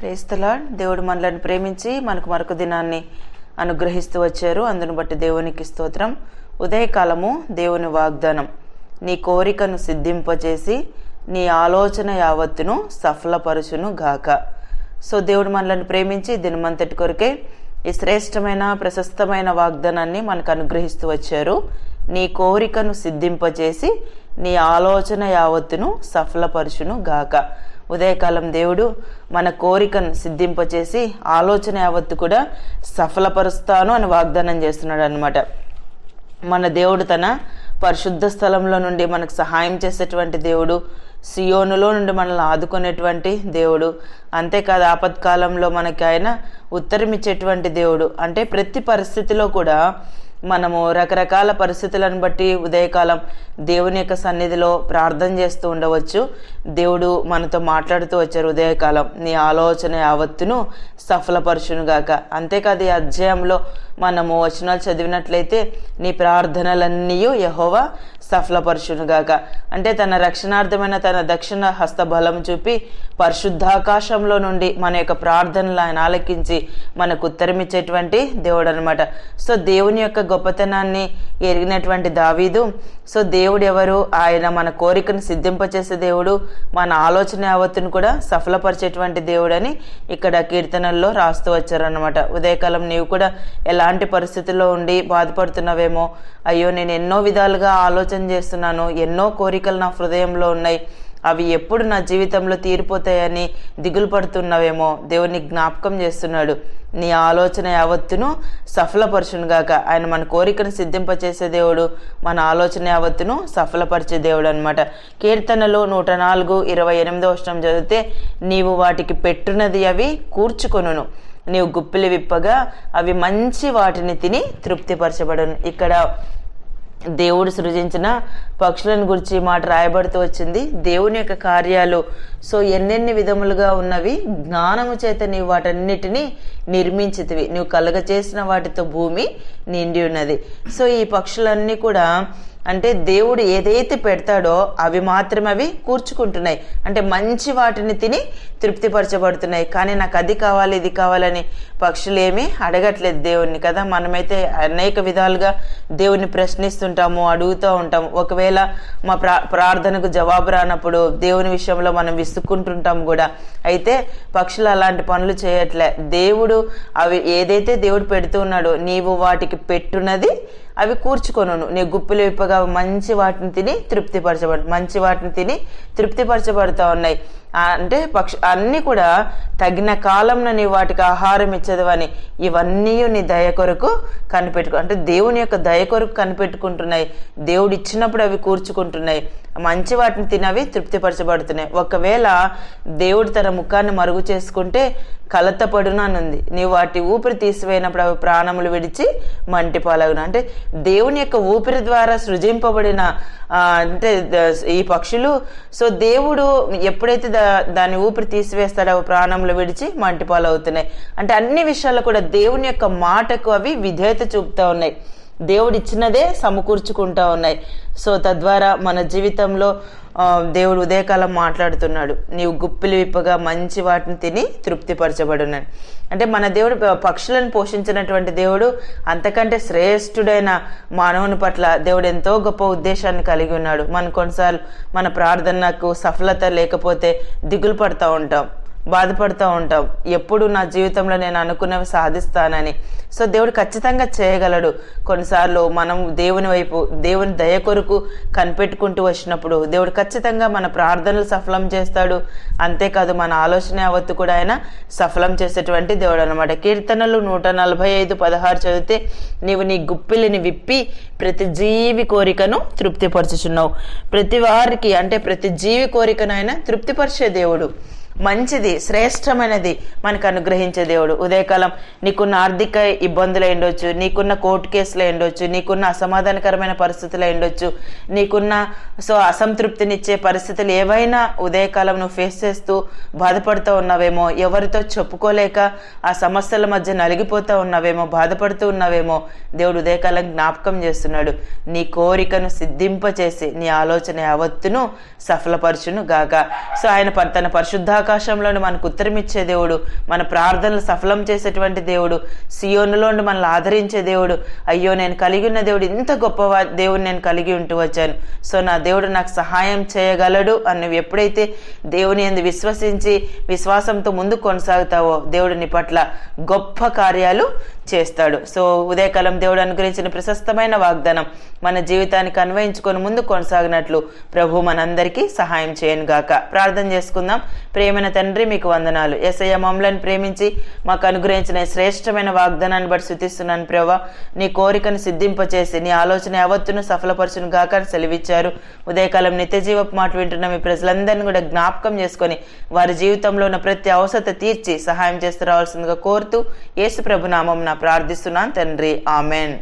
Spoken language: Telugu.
ప్రేస్తలా దేవుడు మనలను ప్రేమించి మనకు మరొక దినాన్ని అనుగ్రహిస్తూ వచ్చారు. అందును బట్టి దేవునికి స్తోత్రం. ఉదయకాలము దేవుని వాగ్దానం. నీ కోరికను సిద్ధింపచేసి నీ ఆలోచన యావత్తును సఫలపరుచును గాక. సో దేవుడు మనలను ప్రేమించి దినమంతటి కొరకే ఈ శ్రేష్టమైన ప్రశస్తమైన వాగ్దానాన్ని మనకు అనుగ్రహిస్తూ వచ్చారు. నీ కోరికను సిద్ధింపచేసి నీ ఆలోచన యావత్తును సఫలపరుచును గాక. ఉదయకాలం దేవుడు మన కోరికను సిద్ధింపచేసి ఆలోచన యావత్తు కూడా సఫలపరుస్తాను అని వాగ్దానం చేస్తున్నాడు అనమాట మన దేవుడు తన పరిశుద్ధ స్థలంలో నుండి మనకు సహాయం చేసేటువంటి దేవుడు సియోనులో నుండి మనల్ని ఆదుకునేటువంటి దేవుడు అంతేకాదు ఆపత్కాలంలో మనకి ఆయన ఉత్తరమిచ్చేటువంటి దేవుడు. అంటే ప్రతి పరిస్థితిలో కూడా మనము రకరకాల పరిస్థితులను బట్టి ఉదయకాలం దేవుని యొక్క సన్నిధిలో ప్రార్థన చేస్తూ ఉండవచ్చు. దేవుడు మనతో మాట్లాడుతూ వచ్చారు ఉదయకాలం. నీ ఆలోచన యావత్తును సఫలపరచునుగాక. అంతేకాదు ఈ అధ్యాయంలో మనము వచనాలు చదివినట్లయితే నీ ప్రార్థనలన్నీ యహోవా సఫలపరుచునుగాక. అంటే తన రక్షణార్థమైన తన దక్షిణ హస్త బలం చూపి పరిశుద్ధాకాశంలో నుండి మన యొక్క ప్రార్థనలు ఆయన ఆలకించి మనకు ఉత్తరమిచ్చేటువంటి దేవుడు అనమాట సో దేవుని యొక్క గొప్పతనాన్ని ఎరిగినటువంటి దావీదు సో దేవుడు ఎవరు? ఆయన మన కోరికను సిద్ధింపచేసే దేవుడు మన ఆలోచన యావత్తును కూడా సఫలపరిచేటువంటి దేవుడని ఇక్కడ కీర్తనల్లో రాస్తూ వచ్చారనమాట ఉదయకాలం నీవు కూడా ఎలా ఎలాంటి పరిస్థితుల్లో ఉండి బాధపడుతున్నావేమో? అయ్యో నేను ఎన్నో విధాలుగా ఆలోచన చేస్తున్నాను. ఎన్నో కోరికలు నా హృదయంలో ఉన్నాయి. అవి ఎప్పుడు నా జీవితంలో తీరిపోతాయని దిగులు పడుతున్నావేమో? దేవుని జ్ఞాపకం చేస్తున్నాడు. నీ ఆలోచన యావత్తును సఫలపరచునుగాక. ఆయన మన కోరికను సిద్ధింపచేసే దేవుడు. మన ఆలోచన యావత్తును సఫలపరిచే దేవుడు అనమాట కీర్తనలు నూట నాలుగు ఇరవై ఎనిమిదో అష్టం చదివితే నీవు వాటికి పెట్టునది అవి కూర్చుకొనును. నీవు గుప్పిలి విప్పగా అవి మంచి వాటిని తిని తృప్తిపరచబడను. ఇక్కడ దేవుడు సృజించిన పక్షులను గురించి మాట రాయబడుతూ వచ్చింది. దేవుని యొక్క కార్యాలు. సో ఎన్నెన్ని విధములుగా ఉన్నవి జ్ఞానము చేత నీవు వాటన్నిటినీ నిర్మించితివి. నువ్వు కలగ చేసిన వాటితో భూమి నిండి ఉన్నది. సో ఈ పక్షులన్నీ కూడా అంటే దేవుడు ఏదైతే పెడతాడో అవి మాత్రమే అవి కూర్చుకుంటున్నాయి. అంటే మంచి వాటిని తిని తృప్తిపరచబడుతున్నాయి. కానీ నాకు అది కావాలి ఇది కావాలని పక్షులు ఏమీ అడగట్లేదు దేవుణ్ణి కదా. మనమైతే అనేక విధాలుగా దేవుణ్ణి ప్రశ్నిస్తుంటాము అడుగుతూ ఉంటాము. ఒకవేళ మా ప్రా ప్రార్థనకు జవాబు రానప్పుడు దేవుని విషయంలో మనం విసుక్కుంటుంటాం కూడా. అయితే పక్షులు అలాంటి పనులు చేయట్లే. దేవుడు అవి ఏదైతే దేవుడు పెడుతున్నాడో నీవు వాటికి పెట్టున్నది అవి కూర్చుకొనను. నీ గుప్పిలు విప్పగా మంచి వాటిని తిని తృప్తిపరచబడు మంచి వాటిని తిని తృప్తిపరచబడుతూ ఉన్నాయి. అంటే పక్ష అన్నీ కూడా తగిన కాలంలో నీ వాటికి ఆహారం ఇచ్చదవని ఇవన్నీ నీ దయ కొరకు కనిపెట్టుకు అంటే దేవుని యొక్క దయ కొరకు కనిపెట్టుకుంటున్నాయి. దేవుడు ఇచ్చినప్పుడు అవి కూర్చుకుంటున్నాయి. మంచి వాటిని తినవి తృప్తిపరచబడుతున్నాయి. ఒకవేళ దేవుడు తన ముఖాన్ని మరుగు చేసుకుంటే కలతపడును ఉంది నీ వాటి ఊపిరి తీసివేయినప్పుడు అవి ప్రాణములు విడిచి మంటి పాలగును అంటే దేవుని యొక్క ఊపిరి ద్వారా సృజింపబడిన అంటే ఈ పక్షులు. సో దేవుడు ఎప్పుడైతే దా దాని ఊపిరి తీసివేస్తాడో ప్రాణంలో విడిచి మంటిపాలు అవుతున్నాయి అంటే అన్ని విషయాల్లో కూడా దేవుని యొక్క మాటకు అవి విధేయత చూపుతూ ఉన్నాయి. దేవుడు ఇచ్చినదే సమకూర్చుకుంటా ఉన్నాయి. సో తద్వారా మన జీవితంలో దేవుడు ఉదయకాలం మాట్లాడుతున్నాడు. నీవు గుప్పిలి విప్పగా మంచి వాటిని తిని తృప్తిపరచబడున్నాను అంటే మన దేవుడు పక్షులను పోషించినటువంటి దేవుడు అంతకంటే శ్రేష్ఠుడైన మానవుని పట్ల దేవుడు ఎంతో గొప్ప ఉద్దేశాన్ని కలిగి ఉన్నాడు. మన కొన్నిసార్లు మన ప్రార్థనకు సఫలత లేకపోతే దిగులు పడుతూ ఉంటాం. బాధపడుతూ ఉంటాం ఎప్పుడు నా జీవితంలో నేను అనుకున్నవి సాధిస్తానని. సో దేవుడు ఖచ్చితంగా చేయగలడు. కొన్నిసార్లు మనం దేవుని వైపు దేవుని దయ కొరకు కనిపెట్టుకుంటూ వచ్చినప్పుడు దేవుడు ఖచ్చితంగా మన ప్రార్థనలు సఫలం చేస్తాడు. అంతేకాదు మన ఆలోచన అవత్తు కూడా ఆయన సఫలం చేసేటువంటి దేవుడు అనమాట కీర్తనలు నూట నలభై ఐదు పదహారు చదివితే నీవు నీ గుప్పిలిని విప్పి ప్రతి జీవి కోరికను తృప్తిపరచుచున్నావు. ప్రతి వారికి అంటే ప్రతి జీవి కోరికను ఆయన తృప్తిపరిచే దేవుడు. మంచిది శ్రేష్టమైనది మనకు అనుగ్రహించే దేవుడు. ఉదయకాలం నీకున్న ఆర్థిక ఇబ్బందులు ఉండొచ్చు నీకున్న కోర్టు కేసులు ఉండొచ్చు నీకున్న అసమాధానకరమైన పరిస్థితులు ఉండొచ్చు నీకున్న సో అసంతృప్తినిచ్చే పరిస్థితులు ఏవైనా ఉదయకాలం నువ్వు ఫేస్ చేస్తూ బాధపడుతూ ఉన్నావేమో ఎవరితో చెప్పుకోలేక ఆ సమస్యల మధ్య నలిగిపోతూ ఉన్నావేమో బాధపడుతూ ఉన్నావేమో దేవుడు ఉదయకాలం జ్ఞాపకం చేస్తున్నాడు. నీ కోరికను సిద్ధింపచేసి నీ ఆలోచన యావత్తును సఫలపరచును గాక. సో ఆయన తన పరిశుద్ధ మధ్యాకాశంలోని మనకు ఉత్తరమిచ్చే దేవుడు మన ప్రార్థనలు సఫలం చేసేటువంటి దేవుడు సియోనులోని మనల్ని ఆదరించే దేవుడు. అయ్యో నేను కలిగి ఉన్న దేవుడు ఇంత గొప్ప దేవుడు నేను కలిగి ఉంటూ వచ్చాను. సో నా దేవుడు నాకు సహాయం చేయగలడు అని ఎప్పుడైతే దేవుని ఎందు విశ్వసించి విశ్వాసంతో ముందు కొనసాగుతావో దేవుడిని పట్ల గొప్ప కార్యాలు చేస్తాడు. సో ఉదయకాలం దేవుడు అనుగ్రహించిన ప్రశస్తమైన వాగ్దానం మన జీవితానికి అన్వయించుకొని ముందు కొనసాగినట్లు ప్రభు మనందరికీ సహాయం చేయను గాక. ప్రార్థన చేసుకుందాం. ప్రేమైన తండ్రి మీకు వందనాలు. ఎస్ఐ మమ్మలను ప్రేమించి మాకు అనుగ్రహించిన శ్రేష్టమైన వాగ్దానాన్ని బట్టి శుతిస్తున్నాను ప్రభా. నీ కోరికను సిద్ధింపచేసి నీ ఆలోచన యావత్తును సఫలపరచును గాక అని సెలవిచ్చారు. ఉదయకాలం నిత్యజీవపు మాట వింటున్న మీ ప్రజలందరినీ కూడా జ్ఞాపకం చేసుకొని వారి జీవితంలో ఉన్న ప్రతి అవసరత తీర్చి సహాయం చేస్తూ రావాల్సిందిగా కోరుతూ యేసు ప్రభు నామం నా ప్రార్థిస్తున్నాను తండ్రి. ఆమెన్.